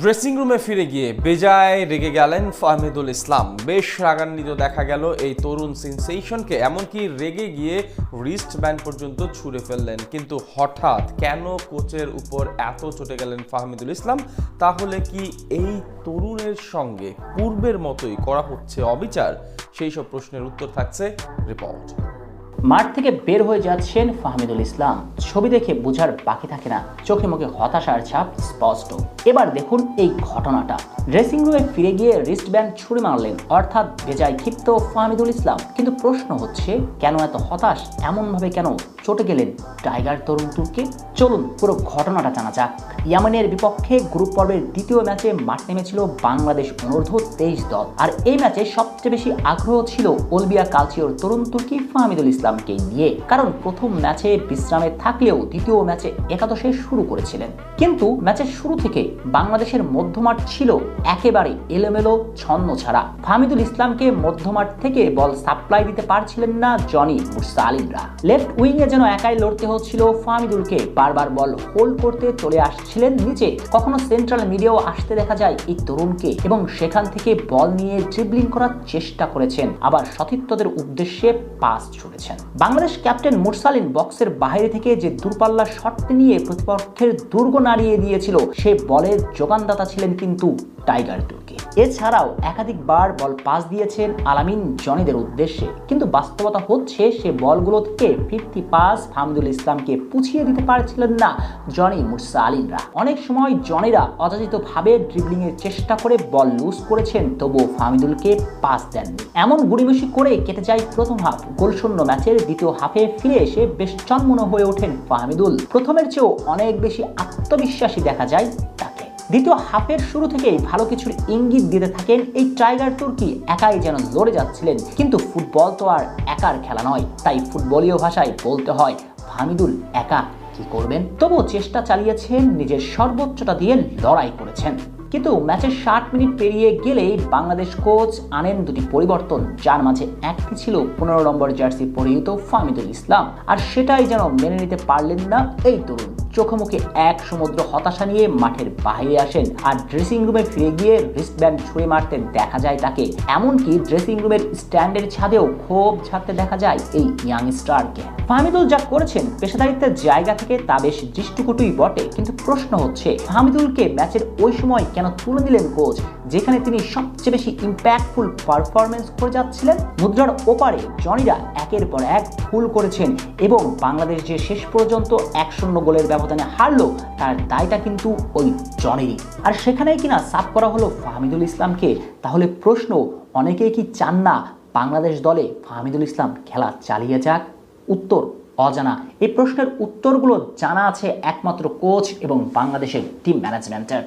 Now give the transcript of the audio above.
Dressing রুমে ফিরে গিয়ে বেজায় রেগে গেলেন ফাহমিদুল ইসলাম। বেশ রাগান্বিত দেখা গেল এই তরুণ সেন্সেশনকে এমনকি রেগে গিয়ে রিস্ট ব্যান্ড পর্যন্ত ছুঁড়ে ফেললেন। কিন্তু হঠাৎ কেন কোচের উপর এত চটে গেলেন ফাহমিদুল ইসলাম? তাহলে কি এই তরুণের সঙ্গে পূর্বের মতোই করা হচ্ছে অবিচার? সেই সব প্রশ্নের উত্তর থাকছে রিপোর্ট মাঠ থেকে বের হয়ে যাচ্ছেন ফাহমিদুল ইসলাম। ছবি দেখে বোঝার বাকি থাকে না। চোখে মুখে হতাশার ছাপ স্পষ্ট। এবার দেখুন এই ঘটনাটা। ড্রেসিং রুমে ফিরে গিয়ে রিস্ট ব্যান্ড ছুড়ে মারলেন, অর্থাৎ বেজায় ক্ষিপ্ত ফাহমিদুল ইসলাম। কিন্তু প্রশ্ন হচ্ছে, কেন এত হতাশ? এমনভাবে কেন চটে গেলেন টাইগার তরুণ তুর্কি? চলুন পুরো ঘটনাটা জানা যাক। ইয়ামানের বিপক্ষে গ্রুপ পর্বের দ্বিতীয় ম্যাচে মাঠ নেমেছিল বাংলাদেশ অনূর্ধ্ব তেইশ দল। আর এই ম্যাচে সবচেয়ে বেশি আগ্রহ ছিল ওলবিয়া কালচিওর তরুণ তুর্কি ফাহমিদুল ইসলামকে নিয়ে। কারণ প্রথম ম্যাচে বিশ্রামে থাকলেও দ্বিতীয় ম্যাচে একাদশে শুরু করেছিলেন। কিন্তু ম্যাচের শুরু থেকে বাংলাদেশের মধ্যমাঠ ছিল একেবারে এলোমেলো, ছন্ন ছাড়া। ফাহমিদুল ইসলামকে মধ্যমাঠ থেকে বল সাপ্লাই দিতে পারছিলেন না জনি মুর্সা আলিমরা। লেফট উইংয়ে যেন একাই লড়তে হচ্ছিল, ফাহমিদুলকে বারবার বল হোল্ড করতে চলে আসছিলেন নিচে। কখনো সেন্ট্রাল মিডিয়াও আসতে দেখা যায় এই তরুণকে এবং সেখান থেকে বল নিয়ে ড্রিবলিং করার চেষ্টা করেছেন। আবার সতীর্থদের উদ্দেশ্যে পাস ছুড়েছেন। বাংলাদেশ ক্যাপ্টেন মুরসালিন বক্সের বাইরে থেকে যে দূরপাল্লা শট নিয়ে প্রতিপক্ষের দুর্গ নাড়িয়ে দিয়েছিল, সে বলের যোগানদাতা ছিলেন কিন্তু টাইগার তুর্কি এছাড়াও একাধিকবার বল পাস দিয়েছেন আলামিন জনিদের উদ্দেশ্যে। কিন্তু বাস্তবতা হচ্ছে, সে বলগুলো থেকে ফিফটি পাস ফাহমিদুল ইসলামকে পুছিয়ে দিতে পারছিলেন না জনি মুর্সা আলিমরা অনেক সময় জনিরা অযাচিতভাবে ড্রিবলিং এর চেষ্টা করে বল লুজ করেছেন, তবুও ফাহমিদুলকে পাস দেননি। এমন গুড়িমুষি করে কেটে যায় প্রথম হাফ। গোলশূন্য ম্যাচের দ্বিতীয় হাফে ফিরে এসে বেশ চন্মন হয়ে ওঠেন ফাহমিদুল। প্রথমের চেয়েও অনেক বেশি আত্মবিশ্বাসী দেখা যায় তাকে। দ্বিতীয় হাফের শুরু থেকেই ভালো কিছুর ইঙ্গিত দিতে থাকেন এই টাইগার তুর্কি, একাই যেন লড়ে যাচ্ছিলেন। কিন্তু ফুটবল তো আর একার খেলা নয়, তাই ফুটবলীয় ভাষায় বলতে হয় ফাহমিদুল একা কি করবেন? তবুও চেষ্টা চালিয়েছেন, নিজের সর্বোচ্চটা দিয়ে লড়াই করেছেন। কিন্তু ম্যাচের ষাট মিনিট পেরিয়ে গেলেই বাংলাদেশ কোচ আনেন দুটি পরিবর্তন, যার মাঝে একটি ছিল পনেরো নম্বর জার্সি পরিহিত ফামিদুল ইসলাম। আর সেটাই যেন মেনে নিতে পারলেন না এই তরুণ। চোখে মুখে এক সমুদ্র হতাশা নিয়ে মাঠের বাইরে আসেন আর ড্রেসিং রুমে ফিরে গিয়ে রিস্টব্যান্ড ছুঁড়ে মারতে দেখা যায় তাকে। এমনকি ড্রেসিং রুমের স্ট্যান্ডের ছাদেও ক্ষোভ ছাড়তে দেখা যায় এই ইয়াং স্টারকে ফাহমিদুল যা করেছেন পেশাদারিত্বের জায়গা থেকে তা বেশ দৃষ্টিকটুই বটে, কিন্তু প্রশ্ন হচ্ছে, ফাহমিদুলকে ম্যাচের ওই সময় কেন তুলে দিলেন কোচ যেখানে তিনি সবচেয়ে বেশি ইম্প্যাক্টফুল পারফরমেন্স করে যাচ্ছিলেন? মুদ্রার ওপারে জনিরা একের পর এক ভুল করেছেন এবং বাংলাদেশ যে শেষ পর্যন্ত এক শূন্য গোলের ব্যবধানে হারলো, তার দায়টা কিন্তু ওই জনেরই। আর সেখানেই কিনা সাফ করা হলো ফাহমিদুল ইসলামকে। তাহলে প্রশ্ন, অনেকেই কি চান না বাংলাদেশ দলে ফাহমিদুল ইসলাম খেলা চালিয়ে যাক? উত্তর, অজানা। এই প্রশ্নের উত্তরগুলো জানা আছে একমাত্র কোচ এবং বাংলাদেশের টিম ম্যানেজমেন্টের